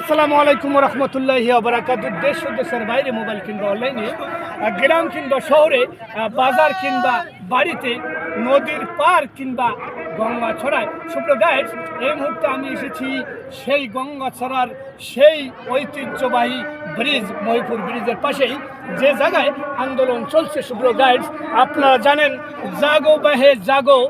আসসালামু আলাইকুম রহমতুল্লাহ বারাকাত দেশ দেশের বাইরে মোবাইল কিংবা অনলাইনে গ্রাম কিংবা শহরে বাজার কিংবা বাড়িতে, নদীর পার কিংবা গঙ্গা ছড়ায়। সুপ্র গাইডস এই মুহূর্তে আমি এসেছি সেই গঙ্গা ছড়ার সেই ঐতিহ্যবাহী ব্রিজ মহিপুর ব্রিজের পাশেই। যে জায়গায় আন্দোলন চলছে সুপ্র গাইডস আপনারা জানেন, জাগো বাহে জাগো,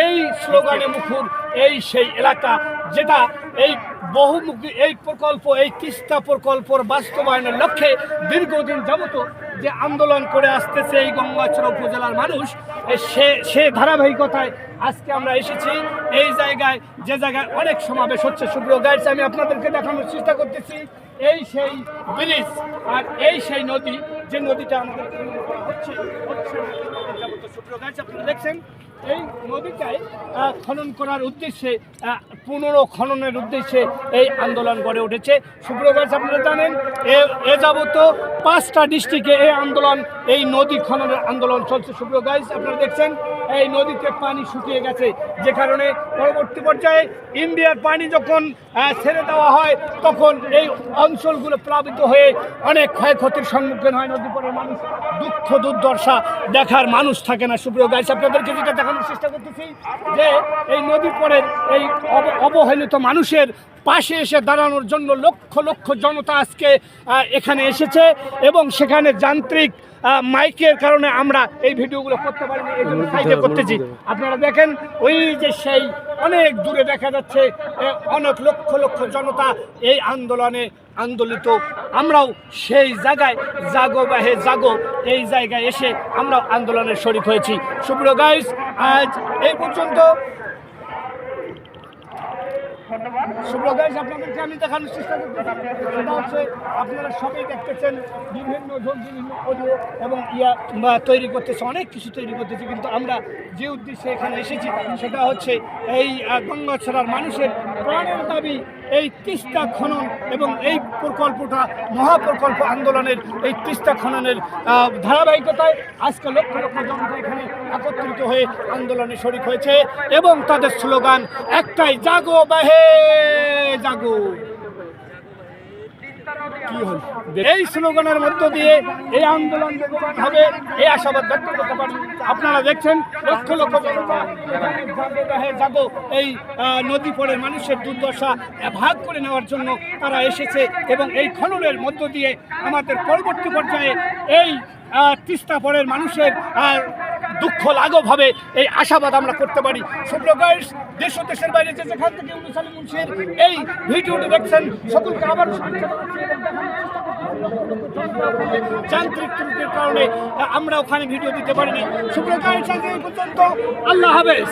এই স্লোগানে মুখর এই সেই এলাকা যেটা এই বহুমুখী এই প্রকল্প, এই তিস্তা প্রকল্পর বাস্তবায়নের লক্ষ্যে দীর্ঘদিন যাবত যে আন্দোলন করে আসতেছে এই গঙ্গাচড়া উপজেলার মানুষ সে সে ধারাবাহিকতায় আজকে আমরা এসেছি। এই জায়গায়, যে জায়গায় অনেক সমাবেশ হচ্ছে। শুভ্র গাইডস আমি আপনাদেরকে দেখানোর চেষ্টা করতেছি। এই সেই ব্রিজ আর এই সেই নদী, যে নদীটা আমাদের হচ্ছে হচ্ছে আপনারা দেখছেন। এই নদীটায় আহ, খনন করার উদ্দেশ্যে পুনরো খননের উদ্দেশ্যে এই আন্দোলন গড়ে উঠেছে। সুপ্রভাস আপনারা জানেন এ যাবত পাঁচটা ডিস্ট্রিক্টে এই আন্দোলন এই নদী খননের আন্দোলন চলছে। সুপ্রভাস আপনারা দেখছেন এই নদীতে পানি শুকিয়ে গেছে যে কারণে পরবর্তী পর্যায়ে ইন্ডিয়ার পানি যখন ছেড়ে দেওয়া হয় তখন এই অঞ্চলগুলো প্লাবিত হয়ে অনেক ক্ষয়ক্ষতির সম্মুখীন হয় নদীপরের মানুষ। দুঃখ দুর্দশা দেখার মানুষ থাকে না। সুপ্রিয় গাইস আপনাদেরকে যেটা দেখানোর চেষ্টা করতেছি যে এই নদী পরের এই অব- অবহেলিত মানুষের পাশে এসে দাঁড়ানোর জন্য লক্ষ লক্ষ জনতা আজকে এখানে এসেছে এবং সেখানে যান্ত্রিক মাইকের কারণে আমরা এই ভিডিওগুলো করতে পারিনি এই জন্য সাইডে করতেছি। আপনারা দেখেন ওই যে সেই অনেক দূরে দেখা যাচ্ছে অনেক লক্ষ লক্ষ জনতা এই আন্দোলনে আন্দোলিত। আমরাও সেই জায়গায় জাগো বাহে জাগো, এই জায়গায় এসে আমরাও আন্দোলনের শরিক হয়েছি। সুপ্রিয় গাইস আজ এই পর্যন্ত। গাইস আপনাদেরকে আমি দেখানোর চেষ্টা করতেছি। সেটা হচ্ছে, আপনারা সবাই দেখতেছেন বিভিন্ন বিভিন্ন অডিও এবং ইয়া, বা তৈরি করতেছে, অনেক কিছু তৈরি করতেছে, কিন্তু আমরা যে উদ্দেশ্যে এখানে এসেছি, সেটা হচ্ছে এই গঙ্গাছড়ার মানুষের প্রাণের দাবি এই তিস্তা খনন এবং এই প্রকল্পটা মহাপ্রকল্প আন্দোলনের এই তিস্তা খননের ধারাবাহিকতায় আজকে লক্ষ লক্ষ জনতা এখানে একত্রিত হয়ে আন্দোলনে শরিক হয়েছে এবং তাদের স্লোগান, একটাই, জাগো বাহে, জাগো। এই স্লোগানের মধ্য দিয়ে এই আন্দোলন হবে, এই আশাবাদ ব্যক্ত করতে পারেন আপনারা দেখছেন, লক্ষ লক্ষ জনতা এই নদী পড়ে মানুষের দুর্দশা ভাগ করে নেওয়ার জন্য তারা এসেছে এবং এই খননের মধ্য দিয়ে আমাদের পরবর্তী পর্যায়ে এই তিস্তা পরের মানুষের দুঃখ হবে এই আশাবাদ আমরা করতে পারি। সুপ্রকাশ দেশ ও দেশের বাইরে যে যেখান থেকে অনুসালী মুন্সির এই ভিডিওটি দেখছেন, সকলকে আবার। যান্ত্রিক ত্রুটির কারণে আমরা ওখানে ভিডিও দিতে পারিনি। সুপ্রকাশ পর্যন্ত। আল্লাহ হাফেজ।